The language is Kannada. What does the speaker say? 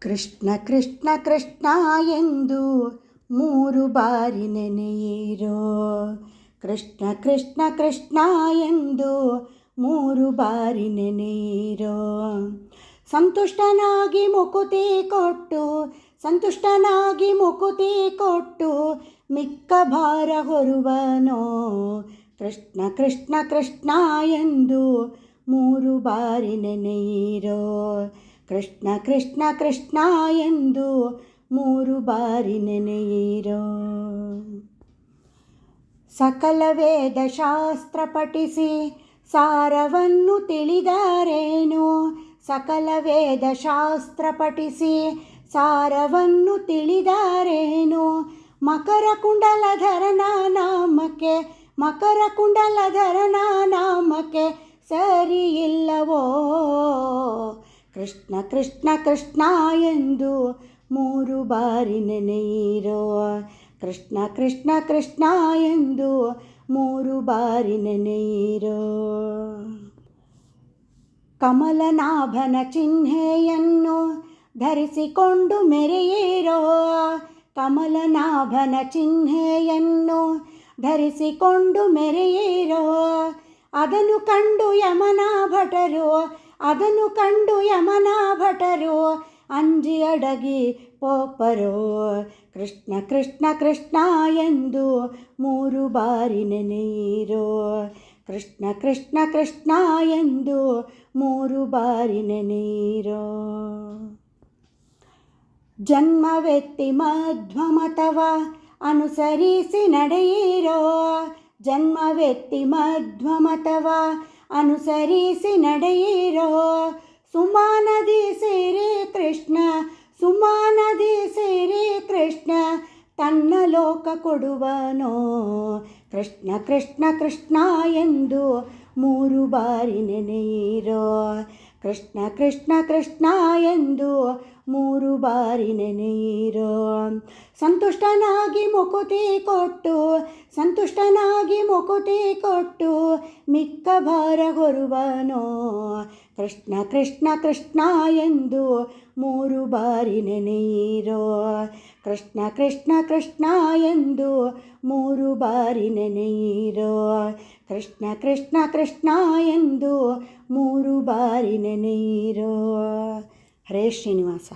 ಕೃಷ್ಣ ಕೃಷ್ಣ ಕೃಷ್ಣ ಎಂದು ಮೂರು ಬಾರಿ ನೆನೆಯಿರೋ. ಕೃಷ್ಣ ಕೃಷ್ಣ ಕೃಷ್ಣ ಎಂದು ಮೂರು ಬಾರಿ ನೆನೆಯಿರೋ. ಸಂತುಷ್ಟನಾಗಿ ಮುಕುತಿ ಕೊಟ್ಟು, ಸಂತುಷ್ಟನಾಗಿ ಮುಕುತಿ ಕೊಟ್ಟು ಮಿಕ್ಕ ಭಾರ ಹೊರುವನೋ. ಕೃಷ್ಣ ಕೃಷ್ಣ ಕೃಷ್ಣ ಎಂದು ಮೂರು ಬಾರಿ ನೆನೆಯಿರೋ. ಕೃಷ್ಣ ಕೃಷ್ಣ ಕೃಷ್ಣ ಎಂದು ಮೂರು ಬಾರಿ ನೆನೆಯಿರೋ. ಸಕಲ ವೇದ ಶಾಸ್ತ್ರ ಪಠಿಸಿ ಸಾರವನ್ನು ತಿಳಿದಾರೇನು? ಸಕಲ ವೇದ ಶಾಸ್ತ್ರ ಪಠಿಸಿ ಸಾರವನ್ನು ತಿಳಿದಾರೇನು? ಮಕರ ಕುಂಡಲಧರನ ನಾಮಕ್ಕೆ, ಮಕರ ಕುಂಡಲಧರನ ನಾಮಕ್ಕೆ ಇಲ್ಲವೋ ಕೃಷ್ಣ ಕೃಷ್ಣ ಕೃಷ್ಣ ಎಂದು ಮೂರು ಬಾರಿ ನೆನೆಯಿರೋ. ಕೃಷ್ಣ ಕೃಷ್ಣ ಕೃಷ್ಣ ಎಂದು ಮೂರು ಬಾರಿ ನೆನೆಯಿರೋ. ಕಮಲನಾಭನ ಚಿಹ್ನೆಯನ್ನು ಧರಿಸಿಕೊಂಡು ಮೆರೆಯಿರೋ. ಕಮಲನಾಭನ ಚಿಹ್ನೆಯನ್ನು ಧರಿಸಿಕೊಂಡು ಮೆರೆಯಿರೋ. ಅದನ್ನು ಕಂಡು ಯಮನ ಭಟರು ಅದನ್ನು ಕಂಡು ಯಮನ ಭಟರು ಅಂಜಿ ಅಡಗಿ ಪೋಪರೋ. ಕೃಷ್ಣ ಕೃಷ್ಣ ಕೃಷ್ಣ ಎಂದು ಮೂರು ಬಾರಿ ನೆನೆಯಿರೋ. ಕೃಷ್ಣ ಕೃಷ್ಣ ಕೃಷ್ಣ ಎಂದು ಮೂರು ಬಾರಿ ನೆನೆಯಿರೋ. ಜನ್ಮವೆತ್ತಿ ಮಧ್ವಮತವ ಅನುಸರಿಸಿ ನಡೆಯಿರೋ ಜನ್ಮವೆತ್ತಿ ಮಧ್ವಮತವ ಅನುಸರಿಸಿ ನಡೆಯಿರೋ ಸುಮಾನದಿ ಸೇರಿ ಕೃಷ್ಣ, ಸುಮಾನದಿ ಸೇರಿ ಕೃಷ್ಣ, ತನ್ನ ಲೋಕ ಕೊಡುವನೋ? ಕೃಷ್ಣ ಕೃಷ್ಣ ಕೃಷ್ಣ ಎಂದು ಮೂರು ಬಾರಿ ನೆನೆಯಿರೋ? ಕೃಷ್ಣ ಕೃಷ್ಣ ಕೃಷ್ಣ ಎಂದು ಮೂರು ಬಾರಿ ನೆನೆಯಿರೋ? ಸಂತುಷ್ಟನಾಗಿ ಮುಕುತಿ ಕೊಟ್ಟು, ಸಂತುಷ್ಟನಾಗಿ ಮುಕುತಿ ಕೊಟ್ಟು ಮಿಕ್ಕ ಭಾರ ಹೊರುವನೋ? ಕೃಷ್ಣ ಕೃಷ್ಣ ಕೃಷ್ಣ ಎಂದು ಮೂರು ಬಾರಿ ನೆನೆಯಿರೋ? ಕೃಷ್ಣ ಕೃಷ್ಣ ಕೃಷ್ಣ ಎಂದು ಮೂರು ಬಾರಿ ನೆನೆಯಿರೋ? ಕೃಷ್ಣ ಕೃಷ್ಣ ಕೃಷ್ಣ ಎಂದು ಮೂರು ಬಾರಿ ನೆನೆಯಿರೋ? ಹರೇ ಶ್ರೀನಿವಾಸ.